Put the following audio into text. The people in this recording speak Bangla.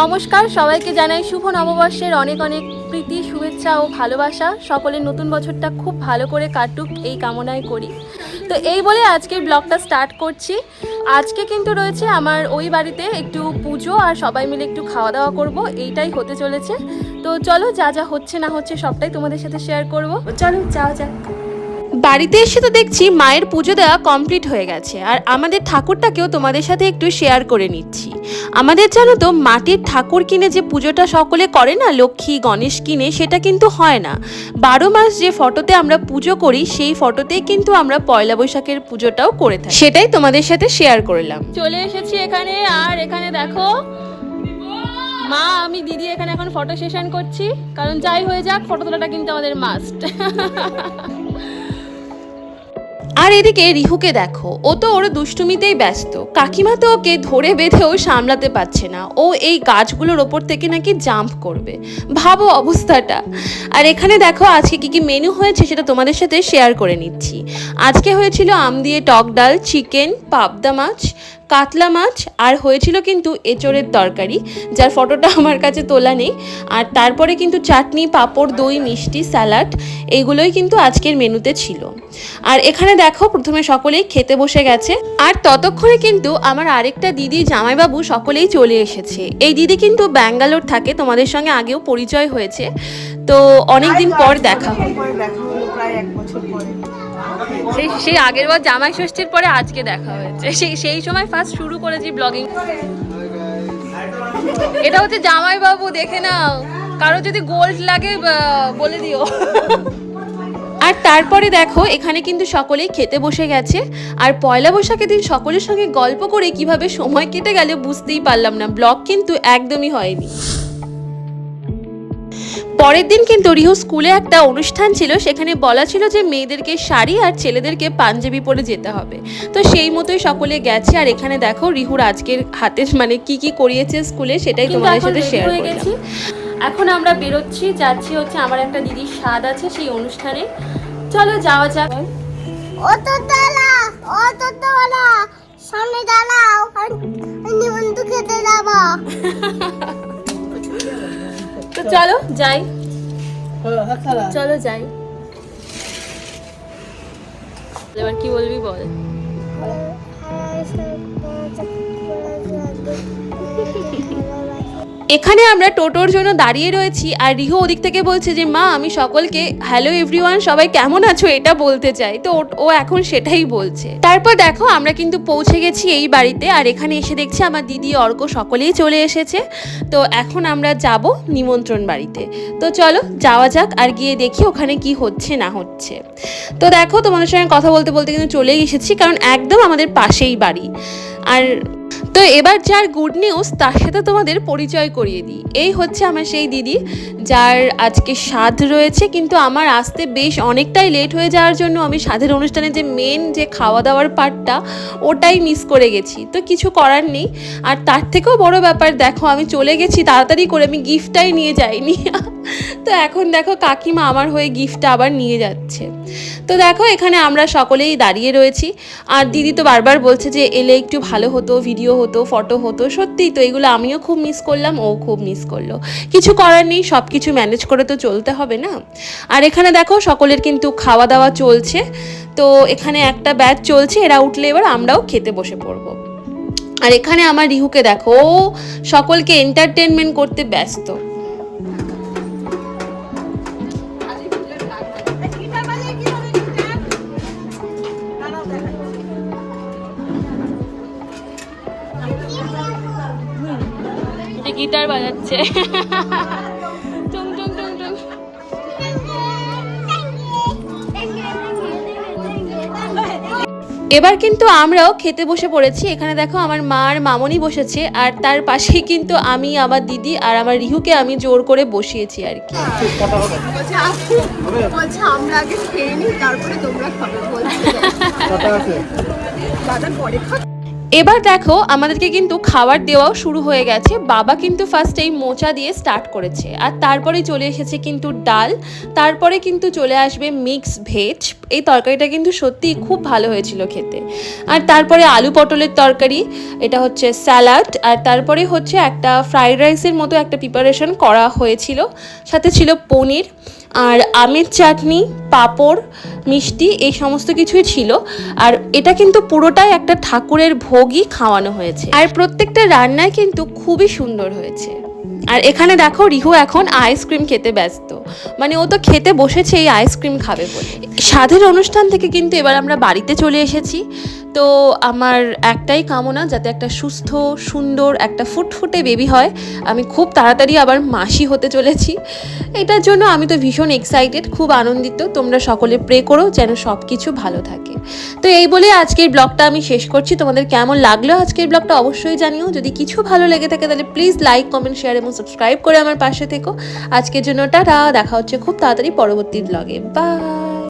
নমস্কার, সবাইকে জানাই শুভ নববর্ষের অনেক অনেক প্রীতি, শুভেচ্ছা ও ভালোবাসা। সকলের নতুন বছরটা খুব ভালো করে কাটুক, এই কামনায় করি। তো এই বলে আজকের ব্লগটা স্টার্ট করছি। আজকে কিন্তু রয়েছে আমার ওই বাড়িতে একটু পুজো আর সবাই মিলে একটু খাওয়া দাওয়া করব, এইটাই হতে চলেছে। তো চলো যা যা হচ্ছে না হচ্ছে সবটাই তোমাদের সাথে শেয়ার করব। চলো যাওয়া যাক। বাড়িতে এসে তো দেখছি মায়ের পুজো দেওয়া কমপ্লিট হয়ে গেছে। আর আমাদের ঠাকুরটাকেও তোমাদের সাথে একটু শেয়ার করে নিচ্ছি। আমাদের জানো তো, মাটির ঠাকুর কিনে যে পুজোটা সকলে করে না, লক্ষ্মী, গণেশ কিনে, সেটা কিন্তু হয় না। বারো মাস যে ফটোতে আমরা পুজো করি, সেই ফটোতেই কিন্তু আমরা পয়লা বৈশাখের পুজোটাও করে থাকি। সেটাই তোমাদের সাথে শেয়ার করলাম। চলে এসেছি এখানে, আর এখানে দেখো, মা, আমি, দিদি এখানে এখন ফটো সেশন করছি। কারণ যাই হয়ে যাক ফটো তোলাটা কিন্তু আমাদের মাস্ট আর এদিকে রিহুকে দেখো, ও তো ওর দুষ্টুমিতেই ব্যস্ত। কাকিমা তো ওকে ধরে বেঁধেও সামলাতে পারছে না। ও এই গাছগুলোর ওপর থেকে নাকি জাম্প করবে। ভাবো অবস্থাটা। আর এখানে দেখো, আজকে কি কি মেনু হয়েছে সেটা তোমাদের সাথে শেয়ার করে নিচ্ছি। আজকে হয়েছিল আম দিয়ে টক ডাল চিকেন পাবদা মাছ কাতলা মাছ আর হয়েছিল কিন্তু এঁচড়ের তরকারি যার ফটোটা আমার কাছে তোলা নেই। আর তারপরে কিন্তু চাটনি পাঁপড় দই মিষ্টি স্যালাড এইগুলোই কিন্তু আজকের মেনুতে ছিল। আর এখানে দেখো প্রথমে সকলেই খেতে বসে গেছে। আর ততক্ষণে কিন্তু আমার আরেকটা দিদি জামাইবাবু সকলেই চলে এসেছে। এই দিদি কিন্তু ব্যাঙ্গালোর থাকে তোমাদের সঙ্গে আগেও পরিচয় হয়েছে। তো অনেকদিন পর দেখা হয় হলো প্রায় এক বছর পরে। সেই সেই আগের বার জামাই ষষ্ঠীর পরে আজকে দেখা হয়েছে। সেই সেই সময় ফার্স্ট শুরু করেছি ব্লগিং এটা হচ্ছে জামাই বাবু দেখে নাও। কারও যদি গোল্ড লাগে বলে দিও। আর তারপরে দেখো, এখানে কিন্তু সকলেই খেতে বসে গেছে। আর পয়লা বৈশাখের দিন সকলের সঙ্গে গল্প করে কীভাবে সময় কেটে গেলে বুঝতেই পারলাম না। ব্লগ কিন্তু একদমই হয়নি। পরের দিন কিন্তু রিহু স্কুলে একটা অনুষ্ঠান ছিল সেখানে বলা ছিল যে মেয়েদেরকে শাড়ি আর ছেলেদেরকে পাঞ্জাবি পরে যেতে হবে। তো সেই মতোই সকলে গেছে আর এখানে দেখো রিহুর আজকের হাতে মানে কি কি করিয়েছে স্কুলে সেটাই তোমাদের সাথে শেয়ার করেছি এখন আমরা বেরোচ্ছি যাচ্ছি হচ্ছে আমার একটা দিদির স্বাদ আছে সেই অনুষ্ঠানে। চলো যাওয়া যাক। সামনে দাঁড়াও খেতে যাব। তো চলো যাই। চলো যাই। এবার কি বলবি বল? এখানে আমরা টোটোর জন্য দাঁড়িয়ে রয়েছি আর রিহু ওদিক থেকে বলছে যে, মা, আমি সকলকে হ্যালো এভরিওয়ান সবাই কেমন আছো? এটা বলতে চাই। তো ও- এখন সেটাই বলছে। তারপর দেখো, আমরা কিন্তু পৌঁছে গেছি এই বাড়িতে আর এখানে এসে দেখছি আমার দিদি, অর্ক, সকলেই চলে এসেছে। তো এখন আমরা যাব নিমন্ত্রণ বাড়িতে। তো চলো, যাওয়া যাক আর গিয়ে দেখি ওখানে কি হচ্ছে, না হচ্ছে। তো দেখো, তোমাদের সঙ্গে কথা বলতে বলতে কিন্তু চলেই এসেছি, কারণ একদম আমাদের পাশেই বাড়ি। আর তো এবার যার গুড নিউজ তার সাথে তোমাদের পরিচয় করিয়ে দিই। এই হচ্ছে আমার সেই দিদি, যার আজকে স্বাদ রয়েছে, কিন্তু আমার আসতে বেশ অনেকটাই লেট হয়ে যাওয়ার জন্য আমি স্বাদের অনুষ্ঠানে যে মেন যে খাওয়া দাওয়ার পার্টটা ওটাই মিস করে গেছি। তো কিছু করার নেই। আর তার থেকেও বড় ব্যাপার, দেখো আমি চলে গেছি, তাড়াতাড়ি করে আমি গিফটটাই নিয়ে যাইনি। তো এখন দেখো কাকিমা আমার হয়ে গিফটটা আবার নিয়ে যাচ্ছে। তো দেখো এখানে আমরা সকলেই দাঁড়িয়ে রয়েছি। আর দিদি তো বারবার বলছে যে, এলে একটু ভালো হতো ভিডিও হতো ফটো হতো। সত্যিই তো এগুলো আমিও খুব মিস করলাম, ও খুব মিস করল। কিছু করার নেই সব কিছু ম্যানেজ করে তো চলতে হবে না। আর এখানে দেখো সকলের কিন্তু খাওয়া দাওয়া চলছে। তো এখানে একটা ব্যাচ চলছে, এরা উঠলে এবার আমরাও খেতে বসে পড়ব। আর এখানে আমার রিহুকে দেখো সকলকে এন্টারটেনমেন্ট করতে ব্যস্ত। গিটার বাজাচ্ছে। এবার কিন্তু আমরাও খেতে বসে পড়েছি। এখানে দেখো আমার মা আর মামনি বসেছে, আর তার পাশেই কিন্তু আমি, আমার দিদি আর আমার রিহুকে আমি জোর করে বসিয়েছি আর কি। আমরা আগে খেয়ে তারপরে তোমরা খাবে। এবার দেখো, আমাদেরকে কিন্তু খাবার দেওয়াও শুরু হয়ে গেছে। বাবা কিন্তু ফার্স্ট এই মোচা দিয়ে স্টার্ট করেছে। আর তারপরে চলে এসেছে কিন্তু ডাল, তারপরে কিন্তু চলে আসবে মিক্স ভেজ এই তরকারিটা কিন্তু সত্যিই খুব ভালো হয়েছিল খেতে। আর তারপরে আলু পটলের তরকারি, এটা হচ্ছে স্যালাড আর তারপরে হচ্ছে একটা ফ্রাইড রাইসের মতো একটা প্রিপারেশন করা হয়েছিল। সাথে ছিল পনির। আর আমের চাটনি, পাঁপড়, মিষ্টি, এই সমস্ত কিছুই ছিল। আর এটা কিন্তু পুরোটাই একটা ঠাকুরের ভোগই খাওয়ানো হয়েছে। আর প্রত্যেকটা রান্নায় কিন্তু খুবই সুন্দর হয়েছে। আর এখানে দেখো রিহু এখন আইসক্রিম খেতে ব্যস্ত। মানে ও তো খেতে বসেছে এই আইসক্রিম খাবে বলে। স্বাদের অনুষ্ঠান থেকে কিন্তু এবার আমরা বাড়িতে চলে এসেছি। তো আমার একটাই কামনা যাতে একটা সুস্থ, সুন্দর, একটা ফুটফুটে বেবি হয়। আমি খুব তাড়াতাড়ি আবার মাসি হতে চলেছি। এটার জন্য আমি তো ভীষণ এক্সাইটেড খুব আনন্দিত। তোমরা সকলে প্রে করো যেন সব কিছু ভালো থাকে। তো এই বলে আজকের ব্লগটা আমি শেষ করছি। তোমাদের কেমন লাগল আজকের ব্লগটা অবশ্যই জানিও। যদি কিছু ভালো লেগে থাকে তাহলে প্লিজ লাইক কমেন্ট শেয়ার এবং সাবস্ক্রাইব করে আমার পাশে থেকো। আজকের জন্য টাটা, দেখা হচ্ছে খুব তাড়াতাড়ি পরবর্তী ব্লগে বাই